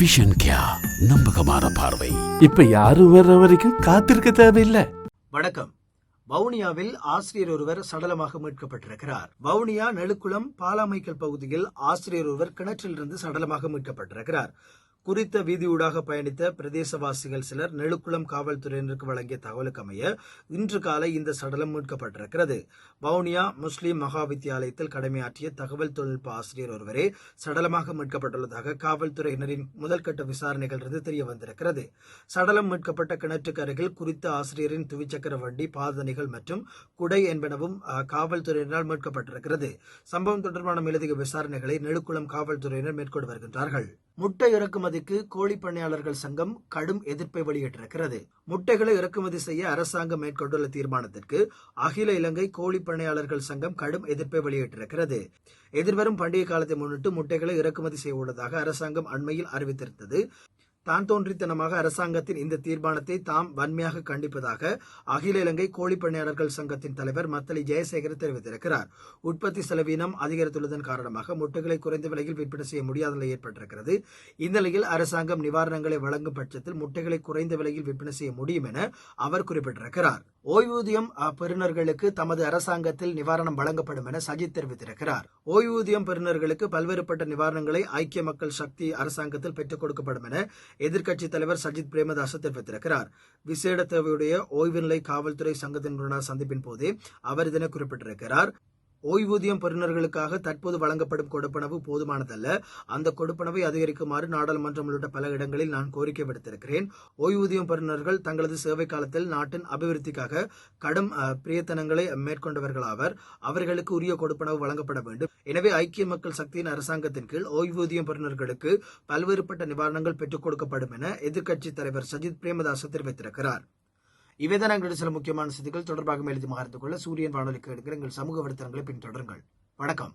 Vision கியா நம்பகமான பார்வை. இப்ப யாரும் வர்ற வரைக்கும் காத்திருக்க தேவையில்லை. வணக்கம். வவுனியாவில் ஆசிரியர் ஒருவர் சடலமாக மீட்கப்பட்டிருக்கிறார். வவுனியா நெழுக்குளம் பாலாமைக்கல் பகுதியில் ஆசிரியர் ஒருவர் கிணற்றிலிருந்து சடலமாக மீட்கப்பட்டிருக்கிறார். குறித்த வீதியூடாக பயணித்த பிரதேசவாசிகள் சிலர் நெழுக்குளம் காவல்துறையினருக்கு வழங்கிய தகவலுக்கு அமைய இன்று காலை இந்த சடலம் மீட்கப்பட்டிருக்கிறது. வவுனியா முஸ்லீம் மகா வித்தியாலயத்தில் கடமையாற்றிய தகவல் தொழில்நுட்ப ஆசிரியர் ஒருவரே சடலமாக மீட்கப்பட்டுள்ளதாக காவல்துறையினரின் முதல்கட்ட விசாரணைகளிலிருந்து தெரிய வந்திருக்கிறது. சடலம் மீட்கப்பட்ட கிணற்றுக்கு அருகில் குறித்த ஆசிரியரின் துவிச்சக்கர வண்டி பாதனைகள் மற்றும் குடை என்பனவும் காவல்துறையினரால் மீட்கப்பட்டிருக்கிறது. சம்பவம் தொடர்பான மேலதிக விசாரணைகளை நெழுக்குளம் காவல்துறையினர் மேற்கொண்டு வருகின்றார்கள். முட்டை இறக்குமதிக்கு கோழி பண்ணையாளர்கள் சங்கம் கடும் எதிர்ப்பை வெளியிட்டிருக்கிறது. முட்டைகளை இறக்குமதி செய்ய அரசாங்கம் மேற்கொண்டுள்ள தீர்மானத்திற்கு அகில இலங்கை கோழி பண்ணையாளர்கள் சங்கம் கடும் எதிர்ப்பை வெளியிட்டிருக்கிறது. எதிர்வரும் பண்டிகை காலத்தை முன்னிட்டு முட்டைகளை இறக்குமதி செய்ய உள்ளதாக அரசாங்கம் அண்மையில் அறிவித்திருந்தது. தான் தோன்றித்தனமாக அரசாங்கத்தின் இந்த தீர்மானத்தை தாம் வன்மையாக கண்டிப்பதாக அகில இலங்கை கோழி பண்ணையாளர்கள் சங்கத்தின் தலைவர் மத்தளி ஜெயசேகர் தெரிவித்திருக்கிறார். உற்பத்தி செலவீனம் அதிகரித்துள்ளதன் காரணமாக முட்டைகளை குறைந்த விலையில் விற்பனை செய்ய முடியாத நிலை ஏற்பட்டிருக்கிறது. இந்த நிலையில் அரசாங்கம் நிவாரணங்களை வழங்கும் பட்சத்தில் முட்டைகளை குறைந்த விலையில் விற்பனை செய்ய முடியும் என அவர் குறிப்பிட்டிருக்கிறார். ஓய்வூதியம் பெறுநர்களுக்கு தமது அரசாங்கத்தில் நிவாரணம் வழங்கப்படும் என சஜித் தெரிவித்திருக்கிறார். ஓய்வூதியம் பெறுநர்களுக்கு பல்வேறுபட்ட நிவாரணங்களை ஐக்கிய மக்கள் சக்தி அரசாங்கத்தில் பெற்றுக் கொடுக்கப்படும் என எதிர்க்கட்சித் தலைவர் சஜித் பிரேமதாச தெரிவித்திருக்கிறார். விசேட தேவையுடைய ஓய்வு நிலை காவல்துறை சங்கத்தினுடனான சந்திப்பின் போதே அவர் இதனை குறிப்பிட்டிருக்கிறார். ஓய்வூதியம் பெறுநர்களுக்காக தற்போது வழங்கப்படும் கொடுப்பனவு போதுமானதல்ல. அந்த கொடுப்பனவை அதிகரிக்குமாறு நாடாளுமன்றம் உள்ளிட்ட பல இடங்களில் நான் கோரிக்கை விடுத்திருக்கிறேன். ஓய்வூதியம் பெறுநர்கள் தங்களது சேவை காலத்தில் நாட்டின் அபிவிருத்திக்காக கடும் பிரியத்தனங்களை மேற்கொண்டவர்களாவர். அவர்களுக்கு உரிய கொடுப்பனவு வழங்கப்பட வேண்டும். எனவே ஐக்கிய மக்கள் சக்தியின் அரசாங்கத்தின் கீழ் ஓய்வூதியம் பெறுநர்களுக்கு பல்வேறுபட்ட நிவாரணங்கள் பெற்றுக் கொடுக்கப்படும் என எதிர்க்கட்சித் தலைவர் சஜித் பிரேமதாச தெரிவித்திருக்கிறார். இவைதான் எங்களுடைய சில முக்கியமான செய்திகள் தொடர்பாக எழுதி மகர்ந்து கொள்ள சூரியன் வானொலிக்கு எடுக்கிற எங்கள் சமூக வலைத்தளங்களை பின்தொடருங்கள். வணக்கம்.